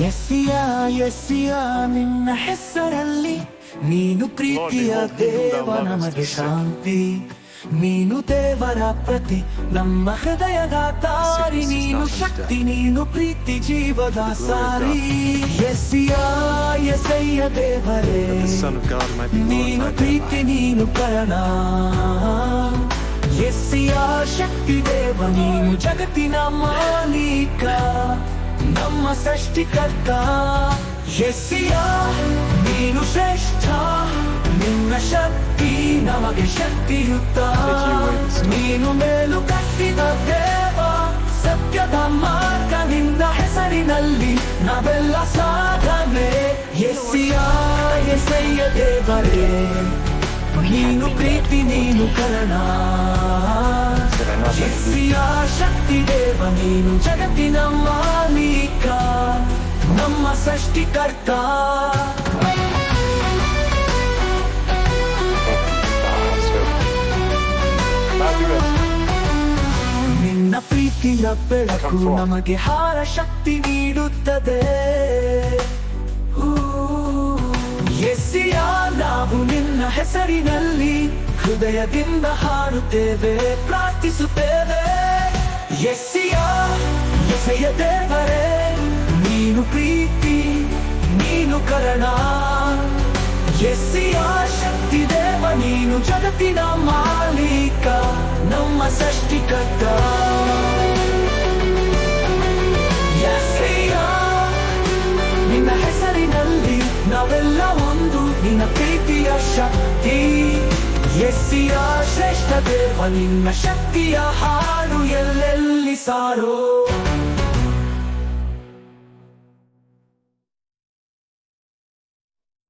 ಎಸ್ಸಿಯ ಎಸ್ಸಿಯ ನಿನ್ನ ಹೆಸರಲ್ಲಿ ನೀನು ಪ್ರೀತಿಯ ದೇವ ನಮಗೆ ಶಾಂತಿ. ನೀನು ದೇವರ ಪ್ರತಿ ನಮ್ಮ ಹೃದಯದ ತಾರಿ ನೀನು ಶಕ್ತಿ ನೀನು ಪ್ರೀತಿ ಜೀವದ ಸಾರಿ. ಎಸ್ಸಿಯ ಎಸಯ್ಯ ದೇವರೇ ನೀನು ಪ್ರೀತಿ ನೀನು ಕರಣ ಎಸ್ಸಿಯ ಶಕ್ತಿ ದೇವ ನೀನು ಜಗತ್ತಿನ ಮಾಲೀಕ. ಸೃಷ್ಟಿಕರ್ತ. ಯಸ್ಸಿಯ ನೀನು ಶ್ರೇಷ್ಠ. ನಿನ್ನ ಶಕ್ತಿ ನಮಗೆ ಶಕ್ತಿಯುತ್ತ ನೀನು ಮೇಲು ಕಟ್ಟಿದ ದೇವ. ಸತ್ಯದ ಮಾರ್ಗ ನಿನ್ನ ಹೆಸರಿನಲ್ಲಿ ನಾವೆಲ್ಲ ಸಾಧನೆ. ಎಸ್ಸಿಯ ಎಸೆಯ ದೇವರೇ. ನೀನು ಪ್ರೀತಿ, ನೀನು ಕರಣ. ಶಕ್ತಿ ದೇವ, ನೀನು ಜಗತ್ತಿನ ಸೃಷ್ಟಿಕರ್ತ ನಿನ್ನ ಪ್ರೀತಿಯ ಬೆಳಕು ನಮಗೆ ಹಾರ ಶಕ್ತಿ ನೀಡುತ್ತದೆ. ಎಸ್ಸಿಯ ನಾವು ನಿನ್ನ ಹೆಸರಿನಲ್ಲಿ ಹೃದಯದಿಂದ ಹಾಡುತ್ತೇವೆ ಪ್ರಾರ್ಥಿಸುತ್ತೇವೆ. ಎಸ್ಸಿಯ ಎಸೆಯ ದೇವರೇ ನೀನು ಪ್ರೀತಿ ನೀನು ಕರಣ ಎಸ್ಸಿಯ ಶಕ್ತಿ ದೇವ, ನೀನು ಜಗತ್ತಿನ ಮಾಲೀಕ, ನಮ್ಮ ಸೃಷ್ಟಿಕರ್ತ. ನಿನ್ನ ಹೆಸರಿನಲ್ಲಿ ನಾವೆಲ್ಲ ಒಂದು, ನಿನ್ನ ಪ್ರೀತಿಯ ಶಕ್ತಿ. ಎಸ್ಸಿಯ ಶ್ರೇಷ್ಠ ದೇವ, ನಿನ್ನ ಶಕ್ತಿಯ ಹಾಡು ಎಲ್ಲೆಲ್ಲಿ ಸಾರೋ.